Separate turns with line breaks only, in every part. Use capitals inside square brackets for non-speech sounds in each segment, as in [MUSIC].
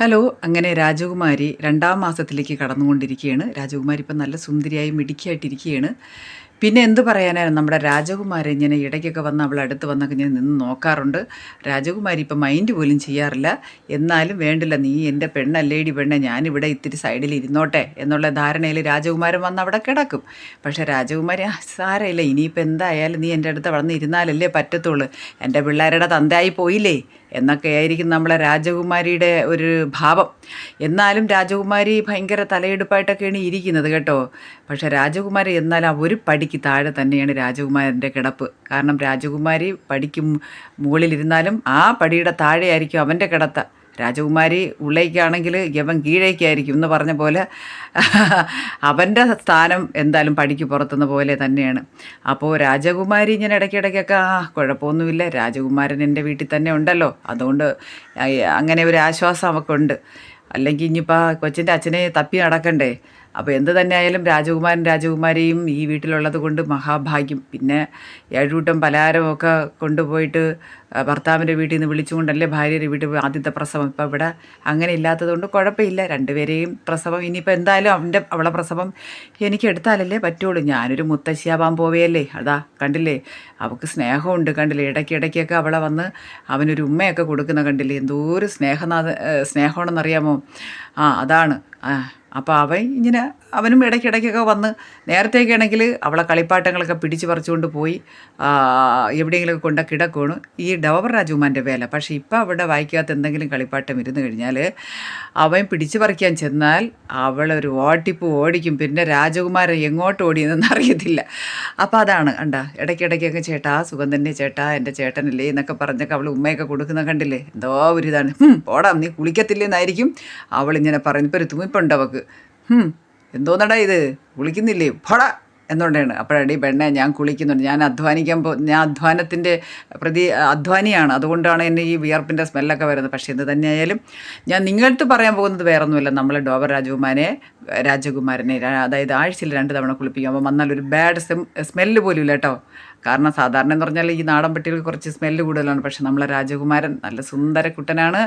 Hello അങ്ങനെ രാജകുമാരി രണ്ടാം മാസത്തിലേക്ക് കടന്നുകൊണ്ടിരിക്കുകയാണ്. രാജകുമാരി ഇപ്പം നല്ല സുന്ദരിയായി മിടുക്കിയായിട്ടിരിക്കുകയാണ്. പിന്നെ എന്ത് പറയാനായിരുന്നു? നമ്മുടെ രാജകുമാരി ഇങ്ങനെ ഇടയ്ക്കൊക്കെ വന്ന് അവൾ അടുത്ത് വന്നൊക്കെ ഞാൻ നിന്ന് നോക്കാറുണ്ട്. രാജകുമാരി ഇപ്പം മൈൻഡ് പോലും ചെയ്യാറില്ല. എന്നാലും വേണ്ടില്ല നീ എന്റെ പെണ്ണല്ലേടി പെണ്ണെ ഞാനിവിടെ ഇത്തിരി സൈഡിൽ ഇരുന്നോട്ടെ എന്നുള്ള ധാരണയിൽ രാജകുമാരൻ വന്ന് അവിടെ കിടക്കും. പക്ഷേ രാജകുമാരി "ആ, സാരമില്ല ഇനിയിപ്പോൾ എന്തായാലും നീ എന്റെ അടുത്ത് വന്ന് ഇരുന്നാലല്ലേ പറ്റത്തുള്ളൂ. എന്റെ പിള്ളേരുടെ തന്തയായി പോയില്ലേ? എന്നൊക്കെ ആയിരിക്കും നമ്മളെ രാജകുമാരിയുടെ ഒരു ഭാവം. എന്നാലും രാജകുമാരി ഭയങ്കര തലയെടുപ്പായിട്ടൊക്കെയാണ് ഇരിക്കുന്നത് കേട്ടോ. പക്ഷേ രാജകുമാരി എന്നാലും ഒരു പടിക്ക് താഴെ തന്നെയാണ് രാജകുമാരന്റെ കിടപ്പ്. കാരണം രാജകുമാരി പടിക്ക് മുകളിലിരുന്നാലും ആ പടിയുടെ താഴെയായിരിക്കും അവന്റെ കിടത്ത. രാജകുമാരി ഉള്ളേക്കാണെങ്കിൽ യവൻ കീഴേക്കായിരിക്കും എന്ന് പറഞ്ഞ പോലെ [LAUGHS] അവന്റെ സ്ഥാനം എന്തായാലും പടിക്ക് പുറത്തുന്ന പോലെ തന്നെയാണ്. അപ്പോൾ രാജകുമാരി ഇങ്ങനെ ഇടയ്ക്കിടയ്ക്കൊക്കെ ആ കുഴപ്പമൊന്നുമില്ല. രാജകുമാരൻ എന്റെ വീട്ടിൽ തന്നെ ഉണ്ടല്ലോ. അതുകൊണ്ട് അങ്ങനെ ഒരു ആശ്വാസം അവൾക്കുണ്ട് അല്ലെങ്കിൽ ഇനിയിപ്പോൾ കൊച്ചിന്റെ അച്ഛനെ തപ്പി നടക്കണ്ടേ? അപ്പോൾ എന്ത് തന്നെയായാലും രാജകുമാരൻ രാജകുമാരിയും ഈ വീട്ടിലുള്ളത് കൊണ്ട് മഹാഭാഗ്യം. പിന്നെ ഏഴൂട്ടം പലഹാരമൊക്കെ കൊണ്ടുപോയിട്ട് ഭർത്താവിന്റെ വീട്ടിൽ നിന്ന് വിളിച്ചുകൊണ്ടല്ലേ ഭാര്യയുടെ വീട്ടിൽ ആദ്യത്തെ പ്രസവം. ഇപ്പോൾ ഇവിടെ അങ്ങനെ ഇല്ലാത്തതുകൊണ്ട് കുഴപ്പമില്ല. രണ്ടുപേരെയും പ്രസവം ഇനിയിപ്പോൾ എന്തായാലും അവന്റെ അവളെ പ്രസവം എനിക്ക് എടുത്താലല്ലേ പറ്റുള്ളൂ. ഞാനൊരു മുത്തശ്ശിയാവാൻ പോവേയല്ലേ. അതാ കണ്ടില്ലേ? അവൾക്ക് സ്നേഹമുണ്ട് കണ്ടില്ലേ? ഇടയ്ക്ക് ഇടയ്ക്കൊക്കെ അവളെ വന്ന് അവനൊരു ഉമ്മയൊക്കെ കൊടുക്കുന്ന കണ്ടില്ലേ? എന്തോ ഒരു സ്നേഹനാഥ സ്നേഹമാണെന്നറിയാമോ? ആ അതാണ്. അപ്പോൾ അവൻ ഇങ്ങനെ അവനും ഇടയ്ക്കിടയ്ക്കൊക്കെ വന്ന് നേരത്തേക്കാണെങ്കിൽ അവളെ കളിപ്പാട്ടങ്ങളൊക്കെ പിടിച്ച് പറിച്ചുകൊണ്ട് പോയി എവിടെയെങ്കിലുമൊക്കെ കൊണ്ട കിടക്കുകയാണ് ഈ ഡവർ രാജകുമാരന്റെ വേല. പക്ഷേ ഇപ്പം അവിടെ വായിക്കാത്ത എന്തെങ്കിലും കളിപ്പാട്ടം ഇരുന്ന് കഴിഞ്ഞാൽ അവൻ പിടിച്ചു പറിക്കാൻ ചെന്നാൽ അവളൊരു ഓട്ടിപ്പ് ഓടിക്കും. പിന്നെ രാജകുമാരൻ എങ്ങോട്ട് ഓടിയെന്നൊന്നും അറിയത്തില്ല. അപ്പോൾ അതാണ് കണ്ട ഇടയ്ക്കിടയ്ക്കൊക്കെ ചേട്ടാ സുഖം തന്നെ ചേട്ടാ എന്റെ ചേട്ടനല്ലേ എന്നൊക്കെ പറഞ്ഞൊക്കെ അവൾ ഉമ്മയൊക്കെ കൊടുക്കുന്ന കണ്ടില്ലേ? എന്തോ ഒരു ഇതാണ്. പോടാം നീ കുളിക്കത്തില്ലെന്നായിരിക്കും അവളിങ്ങനെ ഇപ്പോൾ ഒരു അവൾക്ക് അവക്ക് എന്തോന്നടാ ഇത്? വിളിക്കുന്നില്ലേ? പോടാ എന്നുകൊണ്ടാണ്. അപ്പോഴടി പെണ്ണെ ഞാൻ കുളിക്കുന്നുണ്ട്. ഞാൻ അധ്വാനിക്കാൻ പോ ഞാൻ അധ്വാനത്തിന്റെ പ്രതി അധ്വാനിയാണ്. അതുകൊണ്ടാണ് എന്നെ ഈ വിയർപ്പിന്റെ സ്മെല്ലൊക്കെ വരുന്നത്. പക്ഷേ എന്ത് തന്നെയായാലും ഞാൻ നിങ്ങളടുത്ത് പറയാൻ പോകുന്നത് വേറൊന്നുമില്ല. നമ്മൾ ഡോബർ രാജകുമാരനെ രാജകുമാരനെ അതായത് ആഴ്ചയിൽ രണ്ട് തവണ കുളിപ്പിക്കും. അപ്പോൾ വന്നാൽ ഒരു ബാഡ് സ്മെല്ല് പോലും ഇല്ല കാരണം സാധാരണ എന്ന് പറഞ്ഞാൽ ഈ നാടൻ പട്ടികൾക്ക് കുറച്ച് സ്മെല്ല് കൂടുതലാണ്. പക്ഷേ നമ്മളെ രാജകുമാരൻ നല്ല സുന്ദര കുട്ടനാണ്.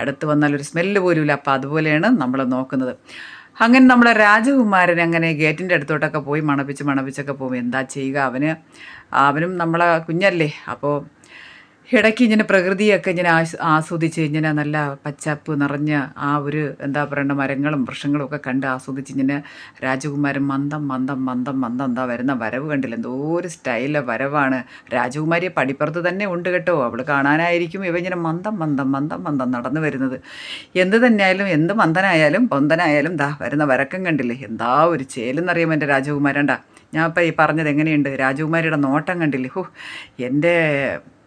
അടുത്ത് വന്നാൽ ഒരു സ്മെല്ല് പോലും ഇല്ല അപ്പോൾ അതുപോലെയാണ് നമ്മൾ നോക്കുന്നത്. അങ്ങനെ നമ്മുടെ രാജകുമാരൻ അങ്ങനെ ഗേറ്റിന്റെ അടുത്തോട്ടൊക്കെ പോയി മണപ്പിച്ച് മണപ്പിച്ചൊക്കെ പോകും. എന്താ ചെയ്യുക? അവന് അവനും നമ്മളെ കുഞ്ഞല്ലേ. അപ്പോൾ ഇടയ്ക്ക് ഇങ്ങനെ പ്രകൃതിയൊക്കെ ഇങ്ങനെ ആസ്വദിച്ച് ഇങ്ങനെ നല്ല പച്ചപ്പ് നിറഞ്ഞ ആ ഒരു എന്താ പറയേണ്ട മരങ്ങളും വൃക്ഷങ്ങളും ഒക്കെ കണ്ട് ആസ്വദിച്ച് ഇങ്ങനെ രാജകുമാരൻ മന്ദം മന്ദം മന്ദം മന്ദം എന്താ വരുന്ന വരവ് കണ്ടില്ല. എന്തോ ഒരു സ്റ്റൈലെ വരവാണ്. രാജകുമാരിയെ പടിപ്പുറത്ത് തന്നെ ഉണ്ട് കേട്ടോ. അവൾ കാണാനായിരിക്കും ഇവ ഇങ്ങനെ മന്ദം മന്ദം മന്ദം മന്ദം നടന്നു വരുന്നത്. എന്ത് തന്നെയായാലും എന്ത് മന്ദനായാലും പൊന്തനായാലും ദാ വരുന്ന വരക്കം കണ്ടില്ലേ? എന്താ ഒരു ചേലെന്നറിയാം എന്റെ രാജകുമാരണ്ട ഞാൻ ഇപ്പം ഈ പറഞ്ഞത് എങ്ങനെയുണ്ട്? രാജകുമാരിയുടെ നോട്ടം കണ്ടില്ലേ? ഹോ എന്റെ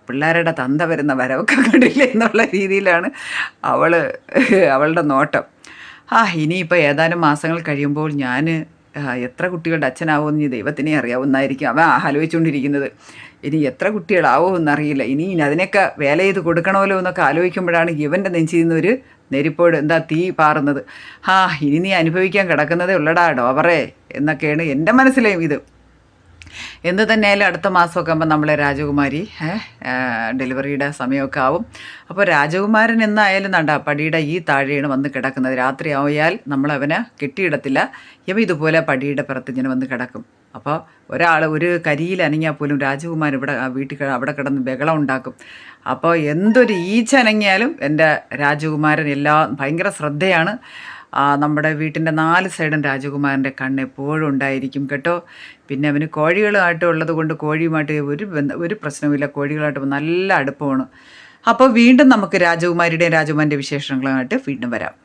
പിള്ളേരുടെ തന്ത വരുന്ന വരവൊക്കെ കണ്ടില്ലേ എന്നുള്ള രീതിയിലാണ് അവൾ അവളുടെ നോട്ടം. ആ ഇനിയിപ്പോൾ ഏതാനും മാസങ്ങൾ കഴിയുമ്പോൾ ഞാൻ എത്ര കുട്ടികളുടെ അച്ഛനാവുമെന്ന് ദൈവത്തിനെ അറിയാവുന്നതായിരിക്കും. അവൻ ആലോചിച്ചുകൊണ്ടിരിക്കുന്നത്. ഇനി എത്ര കുട്ടികളാവോ എന്നറിയില്ല. ഇനി ഇനി അതിനൊക്കെ വേല ചെയ്ത് കൊടുക്കണമല്ലോ എന്നൊക്കെ ആലോചിക്കുമ്പോഴാണ് ഇവന്റെ നെഞ്ചിൽ നിന്നൊരു നെരിപ്പോട് എന്താ തീ പാറുന്നത്. ആ ഇനി നീ അനുഭവിക്കാൻ കിടക്കുന്നതേ ഉള്ളടാ ഡോവറേ എന്നൊക്കെയാണ് എന്റെ മനസ്സിലെയും ഇത്. എന്ത് തന്നെയായാലും അടുത്ത മാസമൊക്കെ ആകുമ്പോൾ നമ്മളെ രാജകുമാരി ഡെലിവറിയുടെ സമയമൊക്കെ ആവും. അപ്പോൾ രാജകുമാരൻ എന്നായാലും നണ്ട പടിയുടെ ഈ താഴെയാണ് വന്ന് കിടക്കുന്നത്. രാത്രി ആയാൽ നമ്മൾ അവനെ കെട്ടിയിടത്തില്ല. ഇവ ഇതുപോലെ പടിയുടെ പുറത്ത് ഇങ്ങനെ വന്ന് കിടക്കും. അപ്പോൾ ഒരാൾ ഒരു കരിയിൽ അനങ്ങിയാൽ പോലും രാജകുമാരൻ ഇവിടെ വീട്ടിൽ അവിടെ കിടന്ന് ബഹളം ഉണ്ടാക്കും. അപ്പോൾ എന്തൊരു ഈച്ച അനങ്ങിയാലും എന്റെ രാജകുമാരൻ എല്ലാം ഭയങ്കര ശ്രദ്ധയാണ്. നമ്മുടെ വീട്ടിന്റെ നാല് സൈഡും രാജകുമാരന്റെ കണ്ണ് എപ്പോഴും ഉണ്ടായിരിക്കും കേട്ടോ. പിന്നെ അവന് കോഴികളുമായിട്ട് ഉള്ളത് കൊണ്ട് കോഴിയുമായിട്ട് ഒരു ഒരു പ്രശ്നവുമില്ല. കോഴികളായിട്ട് നല്ല അടുപ്പമാണ്. അപ്പോൾ വീണ്ടും നമുക്ക് രാജകുമാരിയുടെയും രാജകുമാരന്റെ വിശേഷങ്ങളുമായിട്ട് വീണ്ടും വരാം.